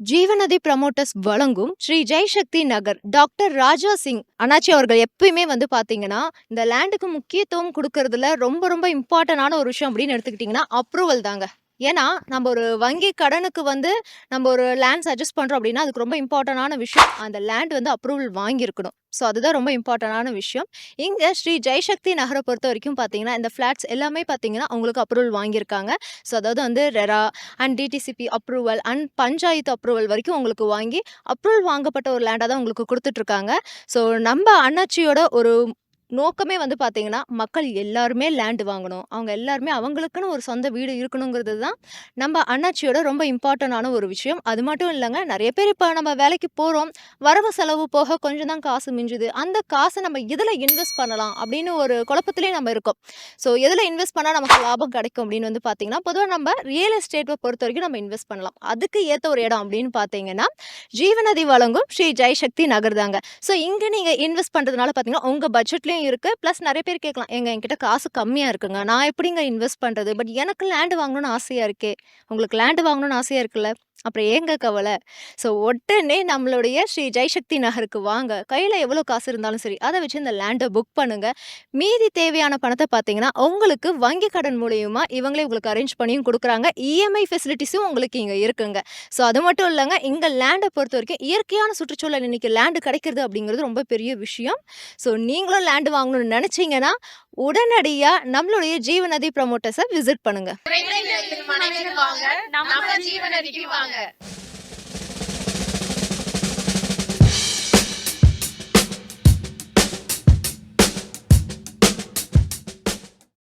ஜீவநதி promoters வழங்கும் Sri Jaishakthi Nagar doctor Raja Singh அண்ணாச்சி அவர்கள் எப்பயுமே வந்து பாத்தீங்கன்னா இந்த லேண்டுக்கு முக்கியத்துவம் கொடுக்கறதுல ரொம்ப ரொம்ப இம்பார்ட்டன்டான ஒரு விஷயம் அப்படின்னு எடுத்துக்கிட்டிங்கன்னா அப்ரூவல் தாங்க. ஏன்னா நம்ம ஒரு வங்கி கடனுக்கு வந்து நம்ம ஒரு லேண்ட் சஜஸ்ட் பண்ணுறோம் அப்படின்னா அதுக்கு ரொம்ப இம்பார்ட்டண்டான விஷயம் அந்த லேண்ட் வந்து அப்ரூவல் வாங்கியிருக்கணும். ஸோ அதுதான் ரொம்ப இம்பார்ட்டண்டான விஷயம். இங்கே ஸ்ரீ ஜெய்சக்தி நகரை பொறுத்த வரைக்கும் பார்த்தீங்கன்னா இந்த ஃப்ளாட்ஸ் எல்லாமே பார்த்தீங்கன்னா அவங்களுக்கு அப்ரூவல் வாங்கியிருக்காங்க. ஸோ அதாவது வந்து RERA and DTCP approval and panchayat approval வரைக்கும் உங்களுக்கு வாங்கி அப்ரூவல் வாங்கப்பட்ட ஒரு லேண்டாக தான் உங்களுக்கு கொடுத்துட்ருக்காங்க ஸோ நம்ம அண்ணாச்சியோட ஒரு நோக்கமே வந்து பார்த்தீங்கன்னா மக்கள் எல்லாருமே லேண்ட் வாங்கணும். அவங்க எல்லாருமே அவங்களுக்குன்னு ஒரு சொந்த வீடு இருக்கணுங்கிறது தான் நம்ம அண்ணாச்சியோட ரொம்ப இம்பார்ட்டண்டான ஒரு விஷயம். அது மட்டும் இல்லைங்க நிறைய பேர் இப்போ நம்ம வேலைக்கு போகிறோம் வரவு செலவு போக கொஞ்சம் தான் காசு மிஞ்சுது. அந்த காசை நம்ம இதில் இன்வெஸ்ட் பண்ணலாம் அப்படின்னு ஒரு குழப்பத்திலே நம்ம இருக்கோம். ஸோ எதில் இன்வெஸ்ட் பண்ணால் நமக்கு லாபம் கிடைக்கும் அப்படின்னு வந்து பார்த்தீங்கன்னா பொதுவாக நம்ம ரியல் எஸ்டேட்டை பொறுத்த வரைக்கும் நம்ம இன்வெஸ்ட் பண்ணலாம். அதுக்கு ஏற்ற ஒரு இடம் அப்படின்னு பார்த்தீங்கன்னா ஜீவநதி வழங்கும் ஸ்ரீ ஜெய்சக்தி நகர் தாங்க. ஸோ இங்கே நீங்கள் இன்வெஸ்ட் பண்ணுறதுனால பார்த்தீங்கன்னா உங்கள் பட்ஜெட்லேயும் இருக்குது ப்ளஸ் நிறைய பேர் கேட்கலாம் எங்கள் என்கிட்ட காசு கம்மியாக இருக்குங்க. நான் எப்படிங்க இன்வெஸ்ட் பண்ணுறது பட் எனக்கு லேண்டு வாங்கணும்னு ஆசையாக இருக்கே. உங்களுக்கு லேண்டு வாங்கணும்னு ஆசையாக இருக்குல்ல? அப்புறம் ஏங்க கவலை? ஸோ உடனே நம்மளுடைய ஸ்ரீ ஜெய்சக்தி நகருக்கு வாங்க. கையில் எவ்வளோ காசு இருந்தாலும் சரி அதை வச்சு இந்த லேண்டை புக் பண்ணுங்கள் மீதி தேவையான பணத்தை பார்த்தீங்கன்னா உங்களுக்கு வங்கி கடன் மூலியமா இவங்களே உங்களுக்கு அரேஞ்ச் பண்ணியும் கொடுக்குறாங்க. இஎம்ஐ ஃபெசிலிட்டிஸும் உங்களுக்கு இங்கே இருக்குங்க. ஸோ அது மட்டும் இல்லைங்க இங்கே லேண்டை பொறுத்த வரைக்கும் இயற்கையான சுற்றுச்சூழல் இன்னைக்கு லேண்டு கிடைக்கிறது அப்படிங்கிறது ரொம்ப பெரிய விஷயம். ஸோ நீங்களும் லேண்டு வாங்கணும்னு நினச்சிங்கன்னா உடனடியாக நம்மளுடைய ஜீவநதி ப்ரமோட்டர்ஸை விசிட் பண்ணுங்கள் மனைவிக்கு வாங்க நம்ம ஜீவநதிக்கு வாங்க.